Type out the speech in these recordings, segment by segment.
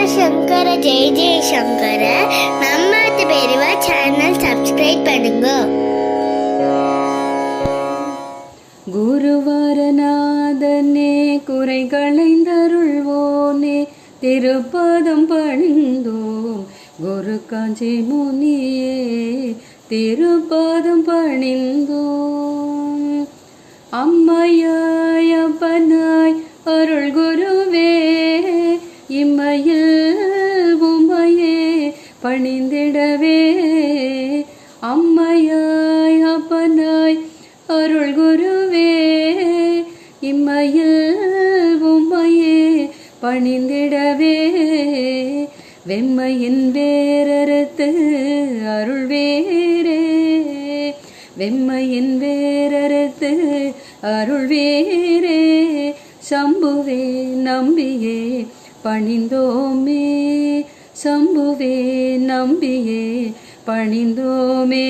சங்கர சங்கர ஜெய ஜெய சங்கர. நம்ம பெரியவா channel subscribe பண்ணுங்க. குருவரநாதனே குறைகளைந்தருள்வோனே திருப்பதம் பணிந்தோம். குரு காஞ்சி முனியே திருப்பதம் பணிந்தோம். அம்மையா இம்மையில் உமையே பணிந்திடவே. அம்மையாய் அப்பனாய் அருள் குருவே. இம்மையில் உம்மையே பணிந்திடவே. வெம்மையின் வேரறுத்து அருள் வேரே வெம்மையின் வேரறுத்து அருள் வேரே சம்புவே நம்பியே பணிந்தோமே சம்புவே நம்பியே பணிந்தோமே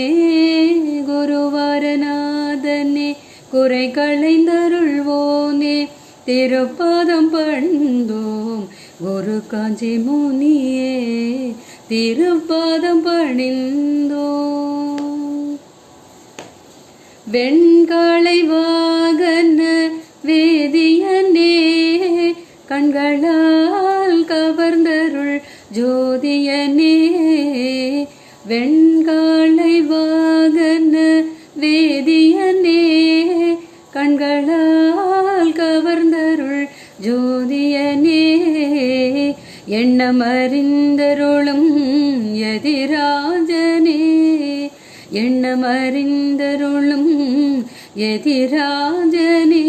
குருவாரநாதனே குறை களைந்தருள்வோனே திருப்பதம் பணிந்தோம் குரு காஞ்சி முனியே திருப்பதம் பணிந்தோம். வெண் கண்களால் கவர்ந்தருள் ஜோதியனே வெண்காளை வாகன வேதியனே கண்களால் கவர்ந்தருள் ஜோதியனே எண்ணமறிந்தருளும் எதிராஜனே எண்ணமறிந்தருளும் எதிராஜனே.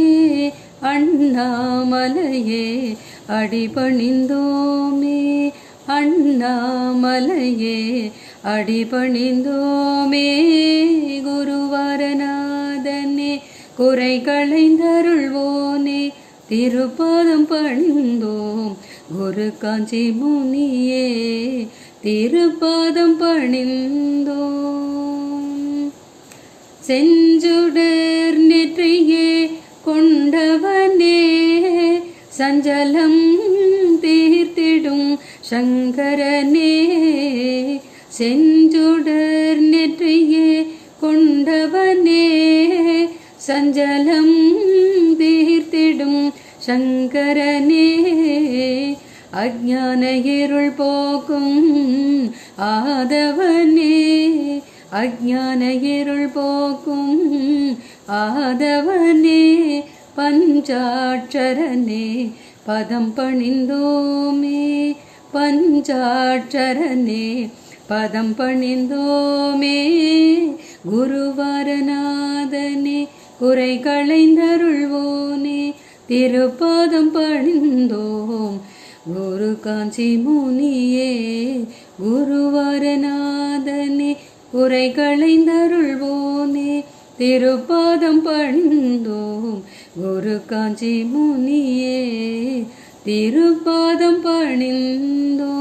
அண்ணாமலையே அடிபணிந்தோமே. அண்ணாமலையே அடிபணிந்தோமே. குருவரநாதனே குறை களைந்தருள்வோனே. திருப்பாதம் பணிந்தோம் குரு காஞ்சி முனியே. திருப்பாதம் பணிந்தோம். செஞ்சுடே சஞ்சலம் தீர்த்திடும் சங்கரனே செஞ்சுடர் நெற்றியே கொண்டவனே. சஞ்சலம் தீர்த்திடும் சங்கரனே அஜான இருள் போக்கும் ஆதவனே. அஜான இருள் போக்கும் ஆதவனே. பஞ்சாட்சரனே பதம் பணிந்தோமே. பஞ்சாட்சரனே பதம் பணிந்தோமே. குருவாரநாதனே குறை களைந்தருள்வோனே. திருப்பாதம் பணிந்தோம். குரு காஞ்சி முனியே குருவாரநாதனே குறை களைந்தருள்வோனே. திருப்பாதம் பணிந்தோம். குரு காஞ்சி முனியே திருப்பாதம் பணிந்தோ